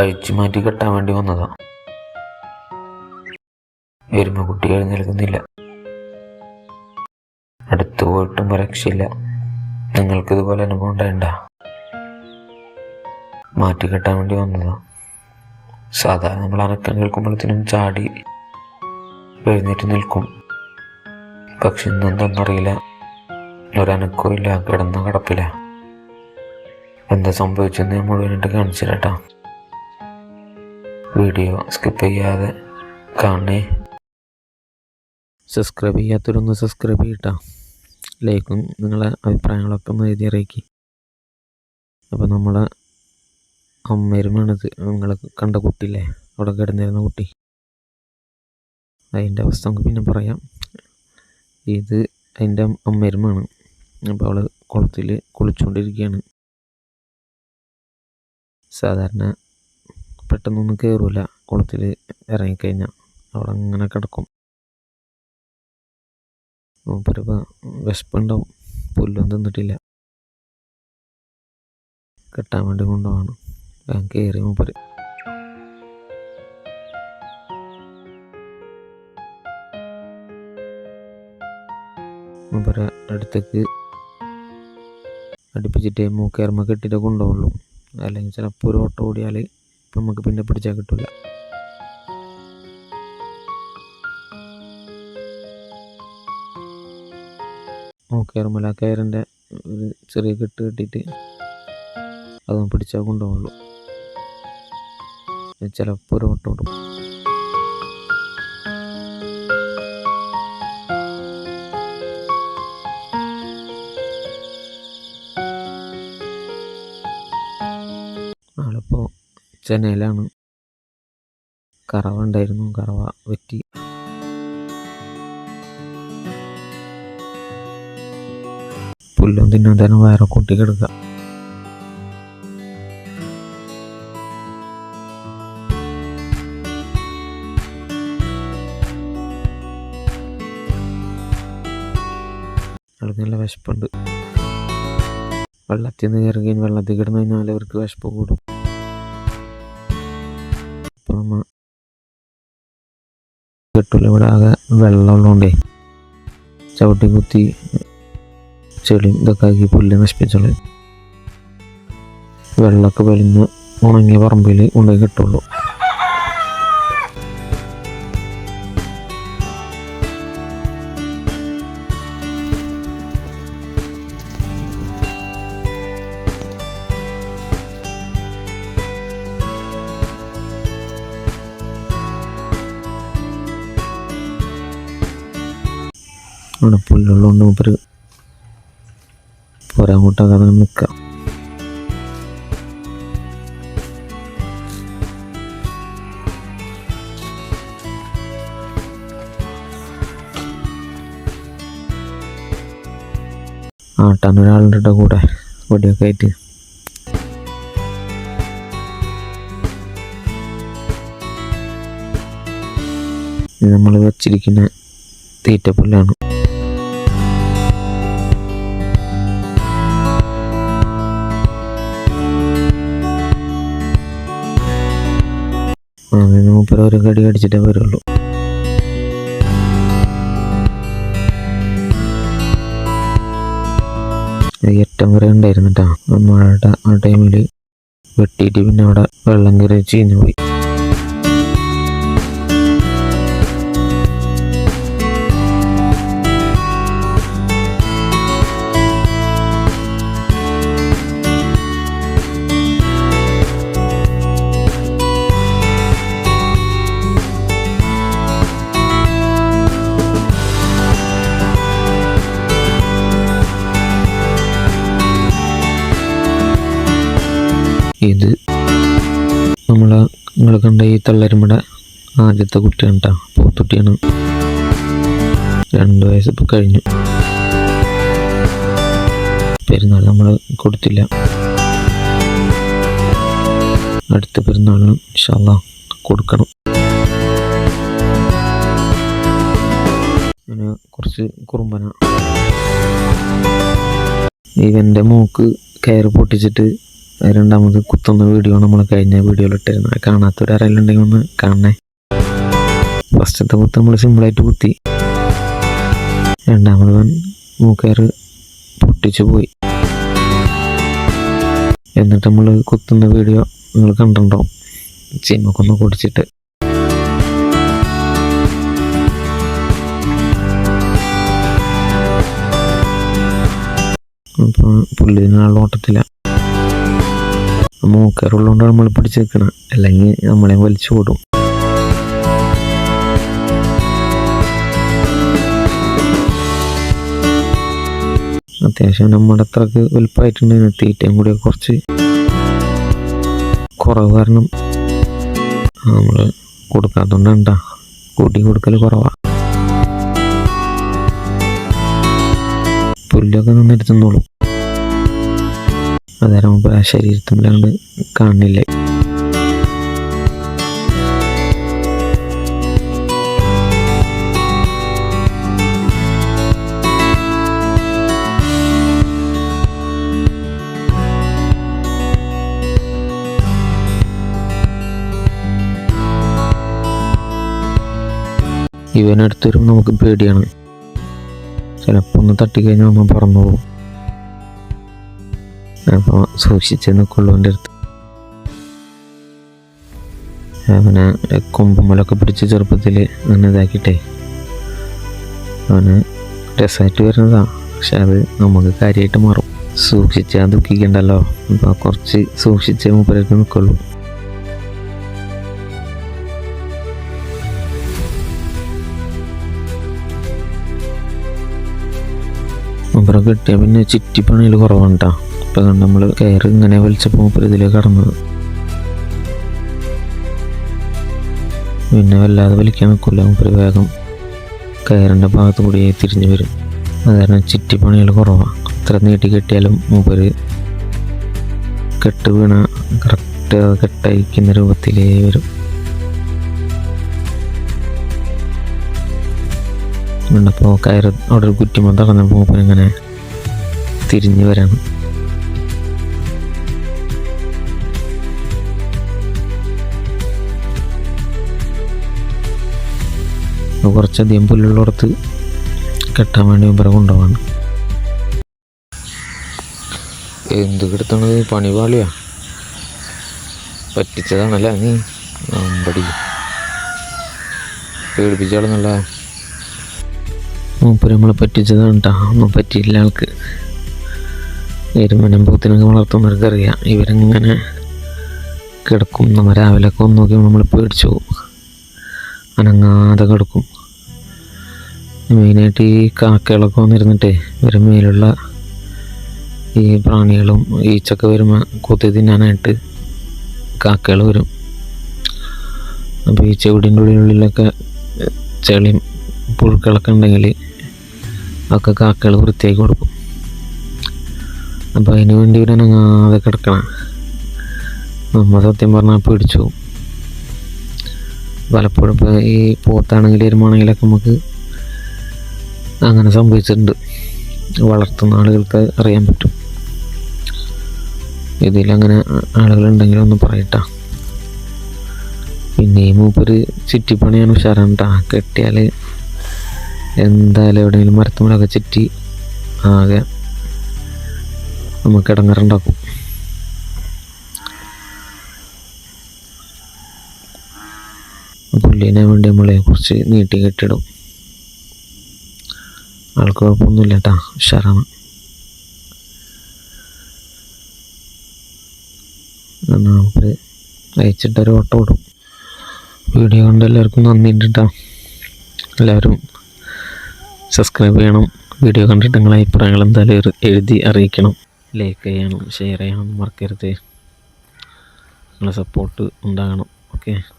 അഴിച്ചു മാറ്റി കെട്ടാൻ വേണ്ടി വന്നതാ. എരുമ കുട്ടികൾ എഴുന്നേൽക്കുന്നില്ല അടുത്തു പോയിട്ടും രക്ഷയില്ല നിങ്ങൾക്ക് ഇതുപോലെ അനുഭവം ഉണ്ടായിണ്ട. മാറ്റി കെട്ടാൻ വേണ്ടി വന്നതാ. സാധാരണ നമ്മൾ അനക്കം കേൾക്കുമ്പോഴത്തേനും ചാടി എഴുന്നേറ്റ് നിൽക്കും. പക്ഷെ ഇന്നെന്തെന്നറിയില്ല. ഒരനക്കവും ഇല്ല കിടന്ന കിടപ്പില്ല എന്താ സംഭവിച്ചെന്ന് ഞാൻ മുഴുവനായിട്ട് കാണിച്ചു തരാട്ടാ വീഡിയോ സ്കിപ്പ് ചെയ്യാതെ കാണണേ. സബ്സ്ക്രൈബ് ചെയ്യാത്തവരൊന്ന് സബ്സ്ക്രൈബ് ചെയ്യട്ടാ. ലൈക്കും നിങ്ങളെ അഭിപ്രായങ്ങളൊക്കെ ഒന്ന് എഴുതി അറിയിക്കി. അപ്പോൾ നമ്മളെ അമ്മരുമാണിത് നിങ്ങൾ കണ്ട കുട്ടിയില്ലേ? അവിടെ കിടന്നിരുന്ന കുട്ടി. അതിന്റെ അവസ്ഥ നമുക്ക് പിന്നെ പറയാം. ഇത് അതിന്റെ അമ്മരുമാണ്. അപ്പോൾ അവൾ കുളത്തിൽ കുളിച്ചുകൊണ്ടിരിക്കുകയാണ് സാധാരണ പെട്ടെന്നൊന്നും കയറില്ല കുളത്തിൽ ഇറങ്ങിക്കഴിഞ്ഞാൽ അവിടെ അങ്ങനെ കിടക്കും മൂപ്പര് വിശപ്പുണ്ടാവും. പുല്ലൊന്നും തിന്നിട്ടില്ല. കെട്ടാൻ വേണ്ടി കൊണ്ടുപോകണം ഞാൻ കയറി മൂപ്പര്. മൂപ്പര അടുത്തേക്ക് അടുപ്പിച്ചിട്ട് മൂക്കേർമ കെട്ടിയിട്ട് കൊണ്ടുപോകുള്ളൂ അല്ലെങ്കിൽ ചിലപ്പോൾ ഒരു ഓട്ടം ഓടിയാൽ നമുക്ക് പിന്നെ പിടിച്ചാൽ കിട്ടില്ല മൂക്കേർമല കയറിന്റെ ഒരു ചെറിയ കെട്ട് കെട്ടിയിട്ട് അതൊന്ന് പിടിച്ചാൽ കൊണ്ടുപോകുള്ളൂ. ചിലപ്പോൾ ഒരു വട്ടം ഓടും ചെന്നൈയിലാണ്. കറവ ഉണ്ടായിരുന്നു കറവ വെറ്റി പുല്ലും തിന്നാൻ തന്നെ വേറെ കൂട്ടി കിടക്കുക നല്ല വിശപ്പുണ്ട്. വെള്ളത്തിൽ നിന്ന് കയറുകയും വെള്ളത്തിൽ കിടന്നു കഴിഞ്ഞാൽ അവർക്ക് വിശപ്പ് കൂടും. കിട്ടില്ല ഇവിടെ ആകെ വെള്ളമുള്ളതുകൊണ്ടേ ചവിട്ടി കുത്തി ചെളിയും ഇതൊക്കെ ആക്കി പുല്ല് നശിപ്പിച്ചോളൂ. വെള്ളമൊക്കെ വലിഞ്ഞ് ഉണങ്ങിയ പറമ്പിൽ കൊണ്ടുപോയി കിട്ടുള്ളൂ. അവിടെ പുല്ലുള്ളതുകൊണ്ട് മൂപ്പര് പോരാൻ അങ്ങനെ നിൽക്കാം ആട്ടാൻ ഒരാളുണ്ട് കൂടെ വെടിയൊക്കെ ആയിട്ട്. നമ്മൾ വെച്ചിരിക്കുന്ന തീറ്റപ്പുല്ലാണ് മൂപ്പര് ഒരു കടി അടിച്ചിട്ടേ വരുള്ളൂ. ഏറ്റം വരെ ഉണ്ടായിരുന്നു കേട്ടോ മഴ ആ ടൈമിൽ വെട്ടിയിട്ട് പിന്നെ അവിടെ വെള്ളം കയറി ചീഞ്ഞു പോയി. ഇത് നമ്മൾ നിങ്ങൾ കണ്ട ഈ തള്ളരുമ്പടെ ആദ്യത്തെ കുട്ടിയാണ് കേട്ടോ പോത്തുട്ടിയാണ്. രണ്ട് വയസ്സിപ്പോൾ കഴിഞ്ഞു. പെരുന്നാൾ നമ്മൾ കൊടുത്തില്ല. അടുത്ത പെരുന്നാളിന് ഇൻഷാല്ല കൊടുക്കണം. അങ്ങനെ കുറച്ച് കുറുമ്പന. ഇവന്റെ മൂക്ക് കയറ് പൊട്ടിച്ചിട്ട് രണ്ടാമത് കുത്തുന്ന വീഡിയോ നമ്മൾ കഴിഞ്ഞ വീഡിയോയിൽ ഇട്ടിരുന്നത്. ഉണ്ടെങ്കിൽ ഒന്ന് കാണണേ. ഫസ്റ്റത്തെ കുത്ത് നമ്മൾ സിമ്പിളായിട്ട് കുത്തി. രണ്ടാമത് വൻ മൂക്കയറ് പൊട്ടിച്ചു പോയി. എന്നിട്ട് നമ്മൾ കുത്തുന്ന വീഡിയോ നിങ്ങൾ കണ്ടിട്ടുണ്ടാവും ചീമക്കൊന്ന് കുടിച്ചിട്ട്. അപ്പോൾ പുള്ളിനാളുടെ ഓട്ടത്തില്ല മൂക്കറുള്ളതുകൊണ്ടാണ് നമ്മൾ പിടിച്ച് നിൽക്കണം അല്ലെങ്കിൽ നമ്മളെ വലിച്ചു ഓടും അത്യാവശ്യം നമ്മുടെ അത്രയ്ക്ക് വലുപ്പമായിട്ടുണ്ടായിരുന്നു തീറ്റയും കൂടി കുറച്ച് കുറവ് കാരണം നമ്മൾ കൊടുക്കാത്തതുകൊണ്ടാ കൂട്ടി കൊടുക്കൽ കുറവാ. പുല്ലൊക്കെ നന്നായിട്ട് മുമ്പ് ആ ശരീരത്തിലാണ്ട് കാണില്ല ഇവനടുത്ത് വരുമ്പോൾ നമുക്ക് പേടിയാണ്. ചിലപ്പോൾ ഒന്ന് തട്ടിക്കഴിഞ്ഞാൽ ഒന്ന് പറന്നു പോകും. അപ്പോൾ സൂക്ഷിച്ച് നിൽക്കുള്ളൂ എന്റെ അടുത്ത്. അവനെ കൊമ്പുമ്മലൊക്കെ പിടിച്ച് ചെറുപ്പത്തിൽ അങ്ങനെ ഇതാക്കിയിട്ടേ അവന് രസമായിട്ട് വരുന്നതാണ് പക്ഷെ അത് നമുക്ക് കാര്യമായിട്ട് മാറും. സൂക്ഷിച്ചാൽ ദുഃഖിക്കണ്ടല്ലോ. അപ്പോൾ കുറച്ച് സൂക്ഷിച്ചേ മുമ്പിലേക്ക് നിൽക്കുള്ളൂ. അപ്പുറം കിട്ടിയ പിന്നെ ചിറ്റിപ്പണിയിൽ കുറവാണ് കേട്ടോ ഇപ്പം നമ്മൾ കയറി ഇങ്ങനെ വലിച്ചപ്പോൾ മൂപ്പര ഇതിലേക്ക് കടന്നത്. പിന്നെ വല്ലാതെ വലിക്കാൻ നിൽക്കില്ല മൂപ്പര് വേഗം. കയറിന്റെ ഭാഗത്ത് കൂടി തിരിഞ്ഞു വരും. അത് കാരണം ചിറ്റിപ്പണികൾ കുറവാണ് എത്ര നീട്ടി കെട്ടിയാലും മൂപ്പര് കെട്ട് വീണ കറക്റ്റ് കെട്ടയക്കുന്ന രൂപത്തിലേ വരും. അപ്പോൾ കയറ് അവിടെ ഒരു കുറ്റിമ തടഞ്ഞപ്പോൾ ഇങ്ങനെ തിരിഞ്ഞു വരാണ്. അപ്പോൾ കുറച്ചധികം പുല്ലുള്ളിടത്ത് കെട്ടാൻ വേണ്ടി ഇവരെ കൊണ്ടുപോകാണ് എന്ത് കിടത്തണത്? പണിപാളിയാ പറ്റിച്ചതാണല്ലേ നീ? അമ്പടി പേടിപ്പിച്ചാളെന്നല്ല മൂപ്പര് നമ്മളെ പറ്റിച്ചതാണ് കേട്ടോ ഒന്നും പറ്റിയില്ല ആൾക്ക്. എരുമനം പൂത്തിനൊക്കെ വളർത്തുന്നവർക്കറിയാം. ഇവരങ്ങനെ ഇവരിങ്ങനെ കിടക്കും. നമ്മൾ രാവിലെ ഒക്കെ ഒന്ന് നോക്കി നമ്മൾ പേടിച്ചു പോകും. അനങ്ങാതെ കിടക്കും. മെയിനായിട്ട് ഈ കാക്കകളൊക്കെ വന്നിരുന്നിട്ടേ ഇവരെ മേലുള്ള ഈ പ്രാണികളും ഈച്ചൊക്കെ വരുമ്പോൾ കൊത്തി തിന്നാനായിട്ട് കാക്കകൾ വരും. അപ്പോൾ ഈ ചെവിടിന്റെ ഉള്ളിലൊക്കെ ചെളിയും പുഴുക്കളൊക്കെ ഉണ്ടെങ്കിൽ ഒക്കെ കാക്കകൾ വൃത്തിയാക്കി കൊടുക്കും. അപ്പോൾ അതിന് വേണ്ടി ഇവരനങ്ങാതെ കിടക്കണം. നമ്മൾ സത്യം പറഞ്ഞാൽ പിടിച്ചു പലപ്പോഴും ഇപ്പോൾ ഈ പോത്താണെങ്കിൽ എരുമാണെങ്കിലൊക്കെ നമുക്ക് അങ്ങനെ സംഭവിച്ചിട്ടുണ്ട്. വളർത്തുന്ന ആളുകൾക്ക് അറിയാൻ പറ്റും. ഇതിലങ്ങനെ ആളുകളുണ്ടെങ്കിലും ഒന്ന് പറയട്ടാ. പിന്നെ ഈ മൂപ്പര് ചുറ്റിപ്പണിയാണ് ഉഷാറാണ് കേട്ടാ കെട്ടിയാൽ എന്തായാലും എവിടെയെങ്കിലും മരത്തുമ്പോഴൊക്കെ ചുറ്റി ആകെ നമുക്ക് ഇടങ്ങറുണ്ടാക്കും. പുല്ലിനെ വേണ്ടി നമ്മളെ കുറച്ച് നീട്ടി കെട്ടിടും. ആൾക്ക് കുഴപ്പമൊന്നുമില്ല കേട്ടാ ഉഷാറാണ്. എന്നാൽ നമുക്ക് അയച്ചിട്ടൊരു ഓട്ടം ഇടും. വീഡിയോ കണ്ട് എല്ലാവർക്കും നന്ദിയുണ്ട് കേട്ടോ എല്ലാവരും സബ്സ്ക്രൈബ് ചെയ്യണം. വീഡിയോ കണ്ടിട്ട് നിങ്ങളെ അഭിപ്രായങ്ങൾ എന്തായാലും എഴു- എഴുതി അറിയിക്കണം. ലൈക്ക് ചെയ്യണം ഷെയർ ചെയ്യണം മറക്കരുത്. നിങ്ങളെ സപ്പോർട്ട് ഉണ്ടാകണം ഓക്കെ